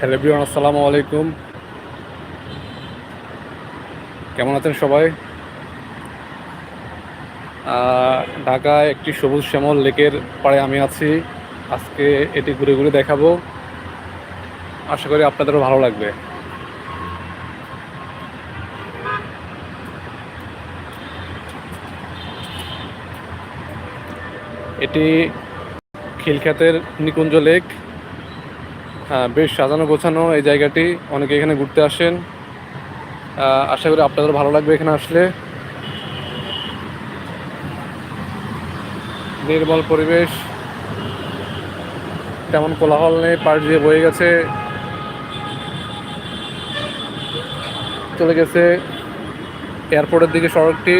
Hello বিয়ান আসসালামু আলাইকুম। কেমন আছেন সবাই? ঢাকায় একটি সবুজ শ্যামল লেকের পাড়ে আমি আছি। আজকে এটি ঘুরে ঘুরে দেখাবো। আশা করি আপনাদেরও ভালো লাগবে। এটি খিলখ্যাতের নিকুঞ্জ লেক। হ্যাঁ বেশ সাজানো গোছানো এই জায়গাটি। অনেকে এখানে ঘুরতে আসেন। আশা করি আপনাদের ভালো লাগবে এখানে আসলে। নির্মল পরিবেশ। তেমন কোলাহল নেই, পাশ দিয়ে বয়ে গেছে। চলে গেছে এয়ারপোর্টের দিকে সড়কটি।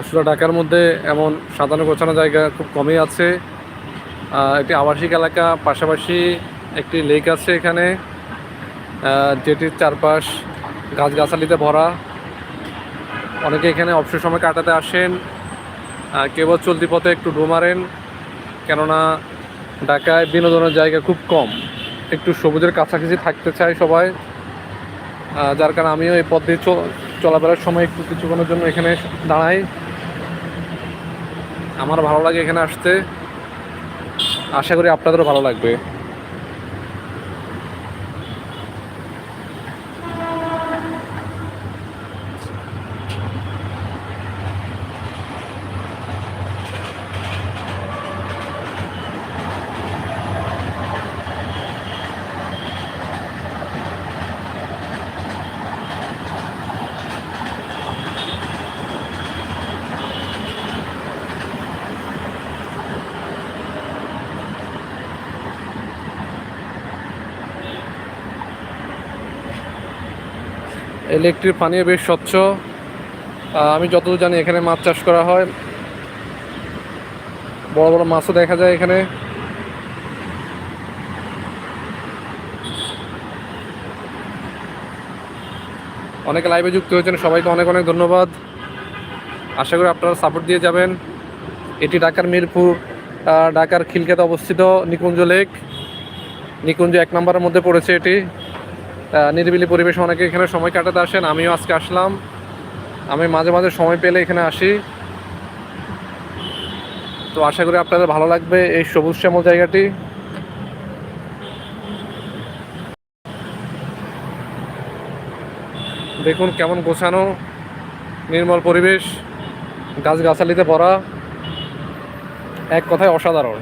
আসলে ঢাকার মধ্যে এমন সাজানো গোছানো জায়গা খুব কমই আছে। এটি আবাসিক এলাকা, পাশাপাশি একটি লেক আছে এখানে যেটির চারপাশ গাছগাছালিতে ভরা। অনেকে এখানে অবসর সময় কাটাতে আসেন কেউ চলতি পথে একটু ডো মারেন, কেননা ঢাকায় বিনোদনের জায়গা খুব কম। একটু সবুজের কাছাকাছি থাকতে চায় সবাই যার কারণে আমিও এই পথ দিয়ে চলাফেরার সময় একটু কিছুক্ষণের জন্য এখানে দাঁড়াই। আমার ভালো লাগে এখানে আসতে। আশা করি আপনাদেরও ভালো লাগবে। এই লেকটির পানিও বেশ স্বচ্ছ। আমি যতদূর জানি এখানে মাছ চাষ করা হয়। বড় বড় মাছও দেখা যায় এখানে। অনেকে লাইভে যুক্ত হয়েছেন, সবাইকে অনেক অনেক ধন্যবাদ। আশা করি আপনারা সাপোর্ট দিয়ে যাবেন। এটি ঢাকার মিরপুর ঢাকার খিলখাতে অবস্থিত নিকুঞ্জ লেক নিকুঞ্জ এক নম্বরের মধ্যে পড়েছে এটি। নিরিবিলি পরিবেশে অনেকে এখানে সময় কাটাতে আসেন, আমিও আজকে আসলাম। আমি মাঝে মাঝে সময় পেলে এখানে আসি। তো আশা করি আপনাদের ভালো লাগবে এই সবুজ শ্যামল জায়গাটি। দেখুন কেমন গোছানো, নির্মল পরিবেশ, গাছগাছালিতে ভরা। এক কথায় অসাধারণ।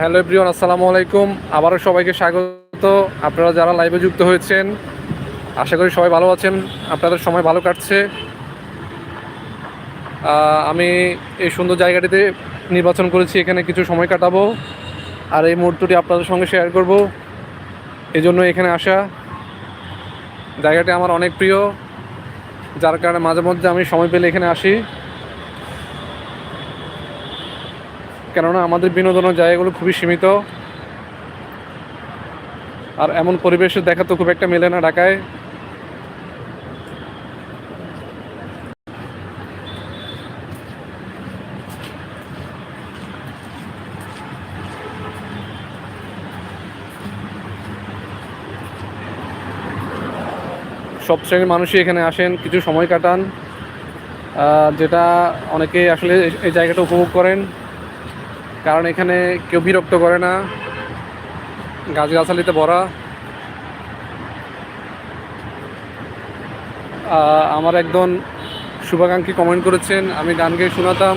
হ্যালো এভরিওয়ান, আসসালামু আলাইকুম। আবারও সবাইকে স্বাগত। আপনারা যারা লাইভে যুক্ত হয়েছেন, আশা করি সবাই ভালো আছেন। আপনাদের সময় ভালো কাটছে। আমি এই সুন্দর জায়গাটিতে নির্বাচন করেছি, এখানে কিছু সময় কাটাবো। আর এই মুহূর্তটি আপনাদের সঙ্গে শেয়ার করব। এই জন্য এখানে আসা। জায়গাটি আমার অনেক প্রিয়। যার কারণে মাঝে মধ্যে আমি সময় পেলে এখানে আসি। কেননা আমাদের বিনোদনের জায়গাগুলো খুবই সীমিত। আর এমন পরিবেশে দেখা তো খুব একটা মেলে না ঢাকায়। সব শ্রেণির মানুষই এখানে আসেন, কিছু সময় কাটান যেটা অনেকে আসলে এই জায়গাটা উপভোগ করেন। কারণ এখানে কেউ বিরক্ত করে না। গাছগাছালিতে ভরা। আমার একজন শুভাকাঙ্ক্ষী কমেন্ট করেছেন, আমি গান গেয়ে শোনাতাম।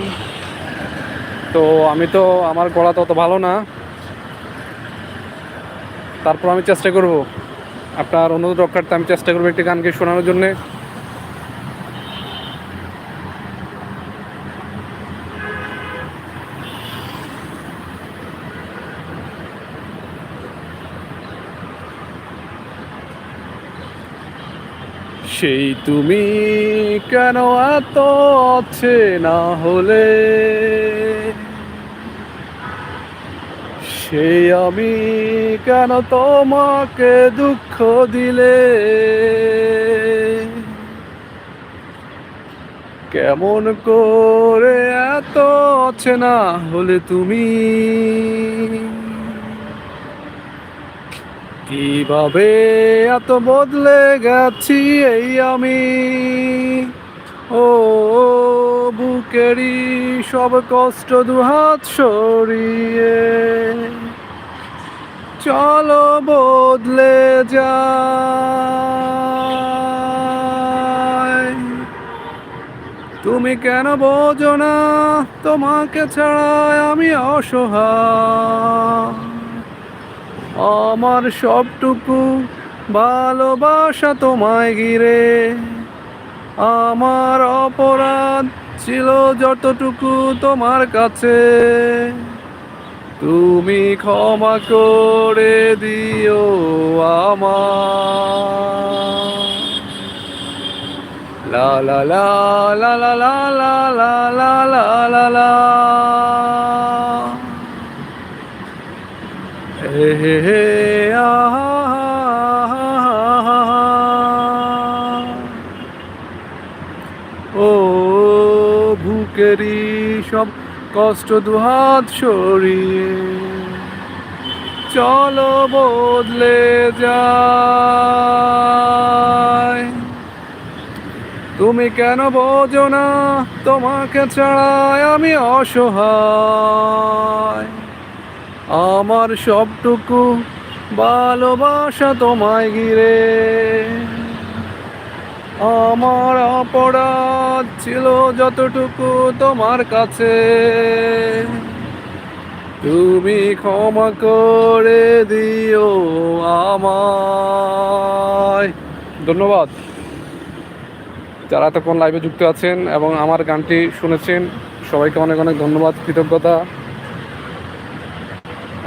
তো আমি তো, আমার গলা তো অত ভালো না। তারপর আমি চেষ্টা করব। আপনার অনুরোধ রক্ষার্থে আমি চেষ্টা করব একটি গানকে শোনানোর জন্যে। সেই তুমি কেন এত আছে না হলে? সেই আমি কেন তোমাকে দুঃখ দিলে? কেমন করে এত আছে না হলে তুমি? কীভাবে এত বদলে গেছি এই আমি? ও বুকেরই সব কষ্ট দুহাত সরিয়ে। চলো বদলে যায় তুমি কেন বোঝো না তোমাকে ছাড়া আমি অসহায়? আমার সবটুকু ভালোবাসা তোমায় ঘিরে আমার অপরাধ ছিল যতটুকু তোমার কাছে তুমি ক্ষমা করে দিও আমার লা লা লা লা লা লা লা লা লা লা লা হে ও বুকেরই সব কষ্ট দুহাত সরিয়ে চলো বদলে যায় তুমি কেন বোঝো না তোমাকে ছাড়াই আমি অসহায়। আমার সবটুকু ভালোবাসা তোমায় ঘিরে। আমার অপরাধ ছিল যতটুকু তোমার কাছে। তুমি ক্ষমা করে দিও আমায়। ধন্যবাদ। যারা এতক্ষণ লাইভে যুক্ত আছেন এবং আমার গানটি শুনেছেন, সবাইকে অনেক অনেক ধন্যবাদ, কৃতজ্ঞতা।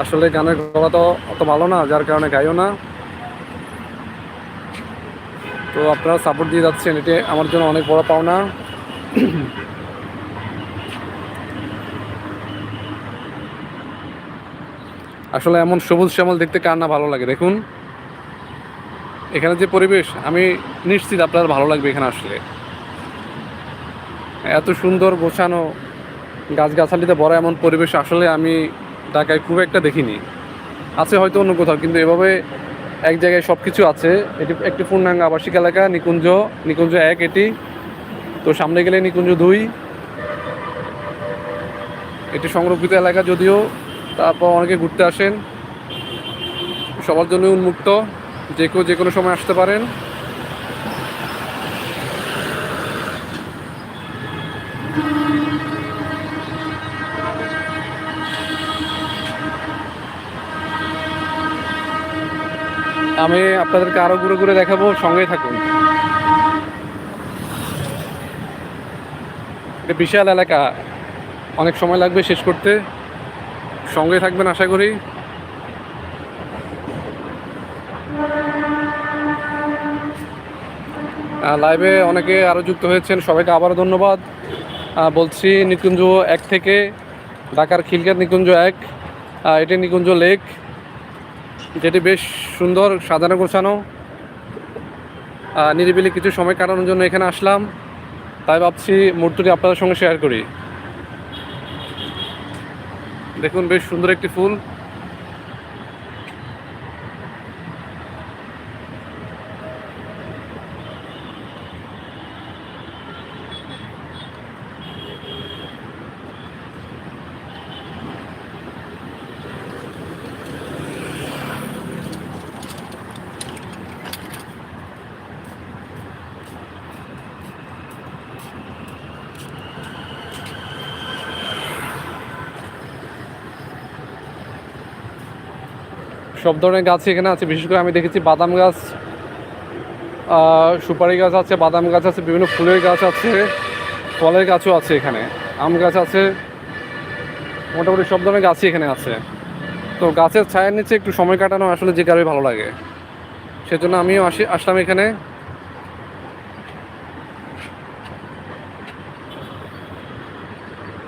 আসলে গানের গলা তো অত ভালো না, যার কারণে গাইও না। তো আপনারা সাপোর্ট দিয়ে যাচ্ছেন, এটি আমার জন্য অনেক বড় পাওনা। আসলে এমন সবুজ শ্যামল দেখতে কার না ভালো লাগে, দেখুন। এখানে যে পরিবেশ, আমি নিশ্চিত আপনার ভালো লাগবে এখানে আসলে। এত সুন্দর গোছানো গাছগাছালিতে বড় এমন পরিবেশ, আসলে আমি ঢাকায় খুব একটা দেখিনি। আছে হয়তো অন্য কোথাও, কিন্তু এভাবে এক জায়গায় সব কিছু আছে। এটি একটি পূর্ণাঙ্গ আবাসিক এলাকা, নিকুঞ্জ নিকুঞ্জ এক এটি। তো সামনে গেলে নিকুঞ্জ দুই। এটি সংরক্ষিত এলাকা যদিও, তারপর অনেকে ঘুরতে আসেন। সবার জন্য উন্মুক্ত। যে কেউ যে কোনো সময় আসতে পারেন। আমি আপনাদেরকে আরও ঘুরে ঘুরে দেখাবো, সঙ্গেই থাকুন। এটা বিশাল এলাকা। অনেক সময় লাগবে শেষ করতে। সঙ্গে থাকবেন, আশা করি। লাইভে অনেকে আরও যুক্ত হয়েছেন, সবাইকে আবারও ধন্যবাদ। বলছি নিকুঞ্জ এক থেকে ঢাকার খিলগার নিকুঞ্জ এক এটি নিকুঞ্জ লেক। যেটি বেশ সুন্দর সাজানো গোছানো। নিরিবিলি কিছু সময় কাটানোর জন্য এখানে আসলাম। তাই ভাবছি মূর্তিটি আপনাদের সঙ্গে শেয়ার করি। দেখুন, বেশ সুন্দর একটি ফুল। সব ধরনের গাছ এখানে আছে, বিশেষ করে আমি দেখেছি বাদাম গাছ সুপারি গাছ আছে, বাদাম গাছ আছে, বিভিন্ন ফুলের গাছ আছে, ফলের গাছও আছে এখানে, আম গাছ আছে, মোটামুটি সব ধরনের গাছই এখানে আছে। তো গাছের ছায়ার নিচে একটু সময় কাটানো আসলে যে কারোই ভালো লাগে। সেজন্য আমিও আসি, আসলাম এখানে।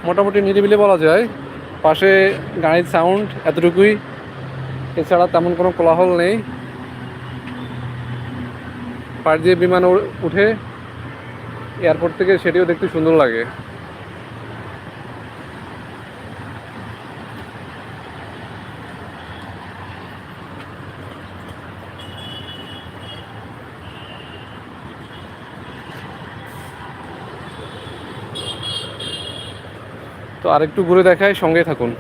মোটামুটি নিরিবিলি বলা যায়। পাশে গাড়ির সাউন্ড এতটুকুই। এছাড়া তেমন কোনো কোলাহল নেই। পাশ দিয়ে বিমান উঠে এয়ারপোর্ট থেকে সেটিও দেখতে সুন্দর লাগে। তো আরেকটু ঘুরে দেখায়, সঙ্গে থাকুন।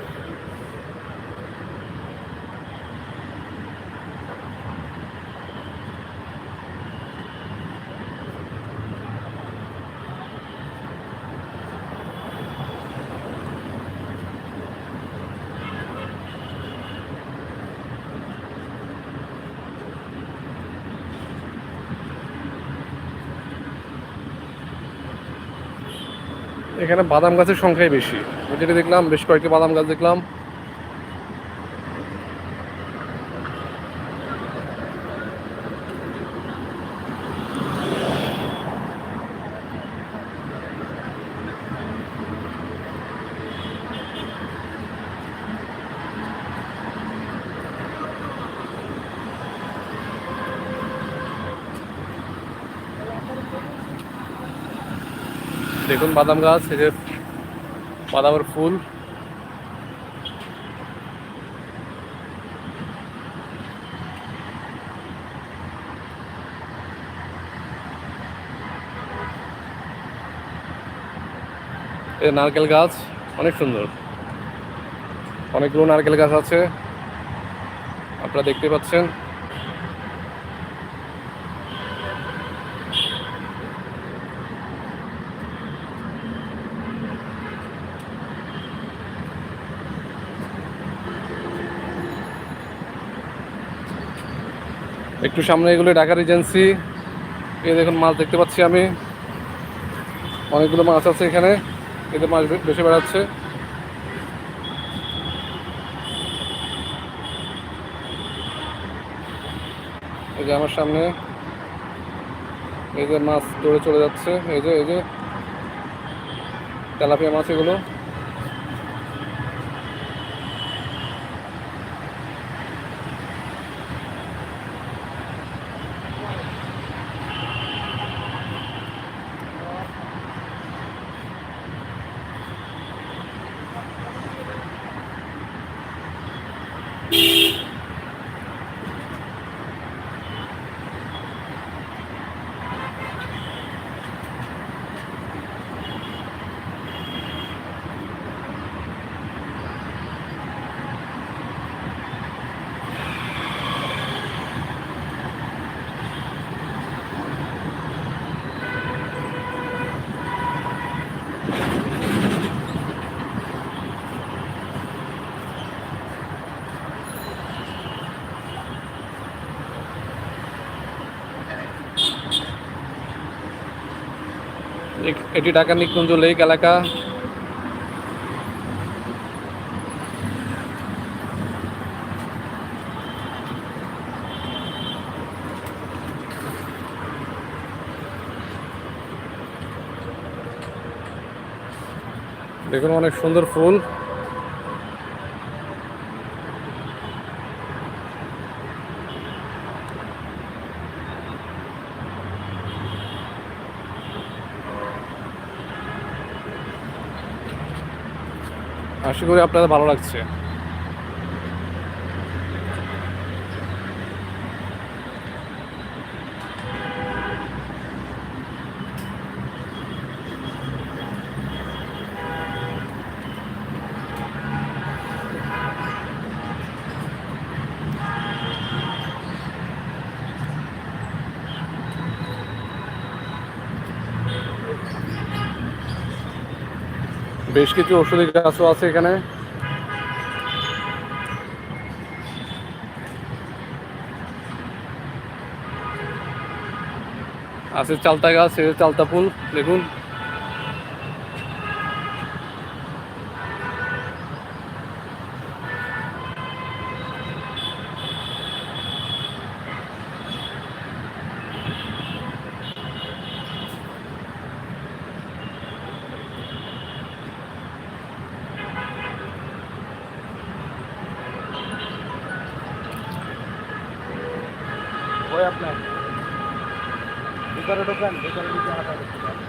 এখানে বাদাম গাছের সংখ্যাই বেশি। যেটা দেখলাম বেশ কয়েকটি বাদাম গাছ দেখলাম। দেখুন বাদাম গাছ, এই যে বাদামের ফুল। নারকেল গাছ, অনেক সুন্দর। অনেকগুলো নারকেল গাছ আছে। আপনারা দেখতে পাচ্ছেন। একটু সামনে এগুলো ঢাকার এজেন্সি। এই দেখুন মাছ দেখতে পাচ্ছি আমি। অনেকগুলো মাছ আছে এখানে। এদের মাছ বেশি বেড়াচ্ছে। এই যে আমার সামনে। এই যে মাছ দৌড়ে চলে যাচ্ছে। এই যে এই যে। তেলাপিয়া মাছ এগুলো। এটি ঢাকা নিকুঞ্জ লেক এলাকা। দেখুন অনেক সুন্দর ফুল। আশা করি আপনাদের ভালো লাগছে। বেশ কিছু ওষুধি গাছও আছে এখানে। আছে চালতা গাছ চালতা ফুল দেখুন। ঢোকেন ভিতরে হাঁটা করতে পারেন।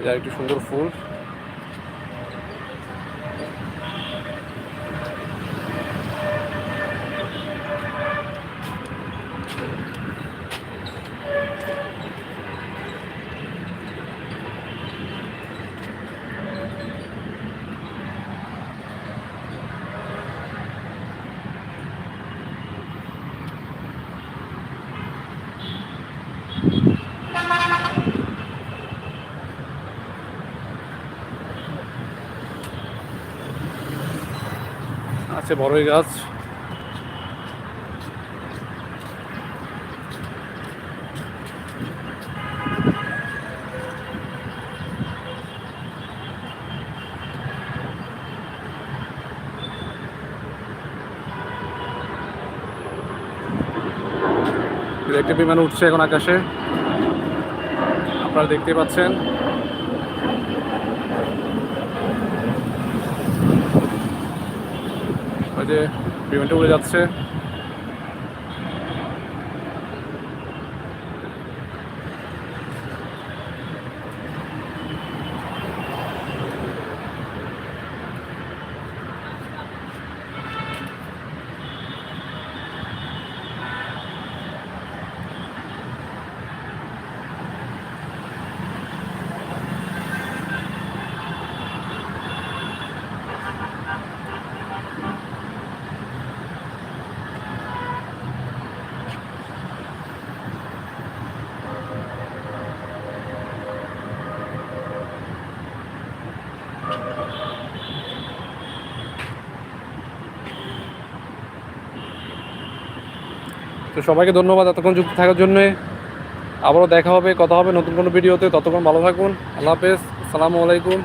এটা একটি সুন্দর ফুল আছে বড়ই গাছ। একটি বিমান উঠছে এখন আকাশে। আপনারা দেখতে পাচ্ছেন। ওই যে বিমানটা উড়ে যাচ্ছে। তো সবাইকে ধন্যবাদ এতক্ষণ যুক্ত থাকার জন্যে। আবারও দেখা হবে, কথা হবে নতুন কোনো ভিডিওতে। ততক্ষণ ভালো থাকুন। আল্লাহ হাফেজ। আসসালামু আলাইকুম।